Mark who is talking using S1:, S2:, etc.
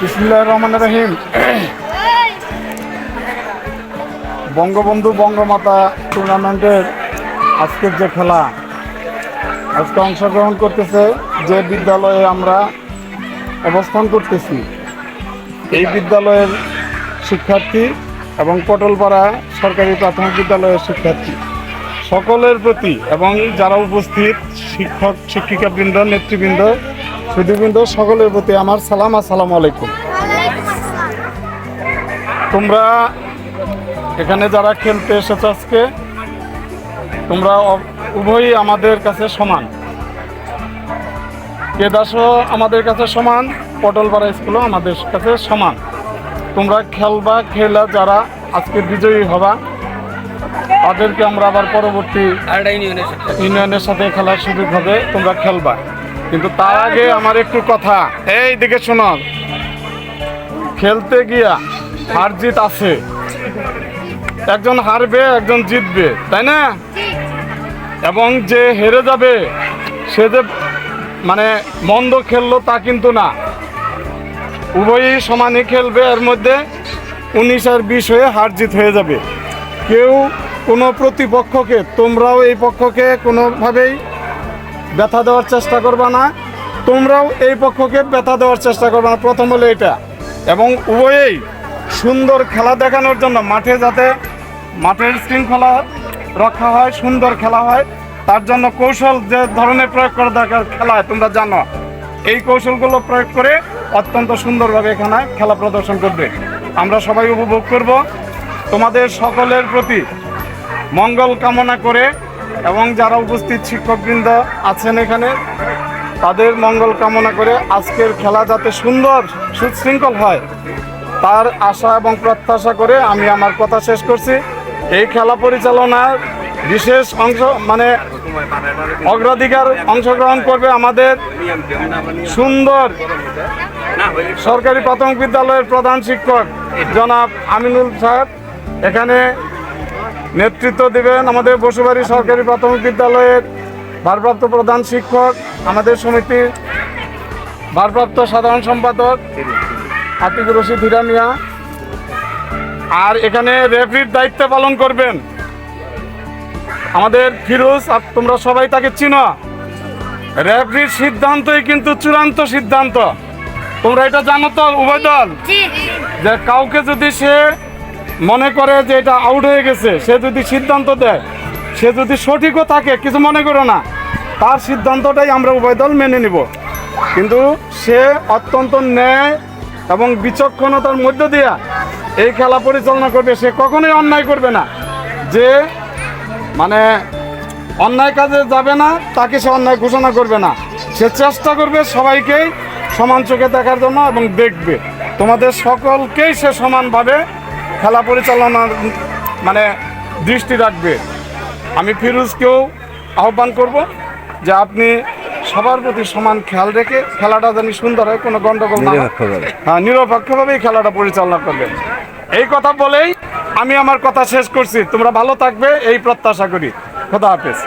S1: বিসমুল্লাহ রহমান রহিম। বঙ্গবন্ধু বঙ্গমাতা টুর্নামেন্টের আজকের যে খেলা, আজকে অংশগ্রহণ করতেছে যে বিদ্যালয়ে আমরা অবস্থান করতেছি। এই বিদ্যালয়ের শিক্ষার্থী এবং পটলপাড়া সরকারি প্রাথমিক বিদ্যালয়ের শিক্ষার্থী। সকলের প্রতি এবং যারা উপস্থিত শিক্ষক, শিক্ষিকাবৃন্দ, নেতৃবৃন্দ সুদীবৃন্দ সকলের প্রতি আমার সালাম আসসালামু আলাইকুম। তোমরা এখানে যারা খেলতে এসেছ আজকে তোমরা উভয়ই আমাদের কাছে সমান। কেদাসও আমাদের কাছে সমান পটলপাড়া স্কুলও আমাদের কাছে সমান। তোমরা খেলবা খেলা যারা আজকে বিজয়ী হবা তাদেরকে আমরা আবার পরবর্তী
S2: ইউনিয়নের সাথে।
S1: ইউনিয়নের সাথে খেলার সুযোগ হবে তোমরা খেলবা। কিন্তু তার আগে আমার একটু কথা। এই দিকে শোনো। খেলতে গিয়া হার জিত আছে। একজন হারবে, একজন জিতবে, তাই না? এবং যে হেরে যাবে, সে যে মানে মন্দ খেললো তা কিন্তু না। উভয়ই সমানে খেলবে, এর মধ্যে উনিশ আর বিশ হয়ে হার জিত হয়ে যাবে। কেউ কোনো প্রতিপক্ষকে, তোমরাও এই পক্ষকে কোনোভাবেই ব্যথা দেওয়ার চেষ্টা করবে না। তোমরাও এই পক্ষকে ব্যথা দেওয়ার চেষ্টা করবে না। প্রথম হলো এটা। এবং উভয়েই সুন্দর খেলা দেখানোর জন্য মাঠে যাতে মাঠের শৃঙ্খলা রক্ষা হয়, সুন্দর খেলা হয়, তার জন্য কৌশল যে ধরনের প্রয়োগ করা দরকার খেলায়, তোমরা জানো। এই কৌশলগুলো প্রয়োগ করে অত্যন্ত সুন্দরভাবে এখানে খেলা প্রদর্শন করবে। আমরা সবাই উপভোগ করব। তোমাদের সকলের প্রতি মঙ্গল কামনা করে এবং যারা উপস্থিত শিক্ষকবৃন্দ আছেন এখানে, তাদের মঙ্গল কামনা করে আজকের খেলা যাতে সুন্দর, সুশৃঙ্খল হয়, তার আশা এবং প্রত্যাশা করে আমি আমার কথা শেষ করছি। এই খেলা পরিচালনার বিশেষ অংশ মানে অগ্রাধিকার অংশগ্রহণ করবে আমাদের সুন্দর সরকারি প্রাথমিক বিদ্যালয়ের প্রধান শিক্ষক জনাব আমিনুল সাহেব। এখানে নেতৃত্ব দেবেন আমাদের বসুবাড়ি সরকারি প্রাথমিক বিদ্যালয়ের ভারপ্রাপ্ত প্রধান শিক্ষক আমাদের সমিতির ভারপ্রাপ্ত সাধারণ সম্পাদক আতিকুর রশিদ হিরা মিয়া। আর এখানে রেফরির দায়িত্ব পালন করবেন আমাদের ফিরোজ আর তোমরা সবাই তাকে চিনো। রেফরির সিদ্ধান্তই কিন্তু চূড়ান্ত সিদ্ধান্ত। তোমরা এটা জানো তো উভয় দল? যে কাউকে যদি সে মনে করে যে এটা আউট হয়ে গেছে, সে যদি সিদ্ধান্ত দেয়, সে যদি সঠিকও থাকে, কিছু মনে করো না, তার সিদ্ধান্তটাই আমরা উভয় দল মেনে নিব। কিন্তু সে অত্যন্ত ন্যায় এবং বিচক্ষণতার মধ্য দিয়া এই খেলা পরিচালনা করবে, সে কখনোই অন্যায় করবে না। যে মানে অন্যায় কাজে যাবে না, তাকে সে অন্যায় ঘোষণা করবে না। সে চেষ্টা করবে সবাইকেই সমান চোখে দেখার জন্য এবং দেখবে। তোমাদের সকলকেই সে সমানভাবে খেলা পরিচালনার মানে দৃষ্টি রাখবে। আমি ফিরোজকেও আহ্বান করব যে আপনি সবার প্রতি সমান খেয়াল রেখে খেলাটা জানি সুন্দর হয় কোনো গণ্ডগোল হয়। হ্যাঁ নিরপেক্ষভাবেই খেলাটা পরিচালনা করবেন এই কথা বলেই আমি আমার কথা শেষ করছি। তোমরা ভালো থাকবে এই প্রত্যাশা করি। খোদা হাফেজ।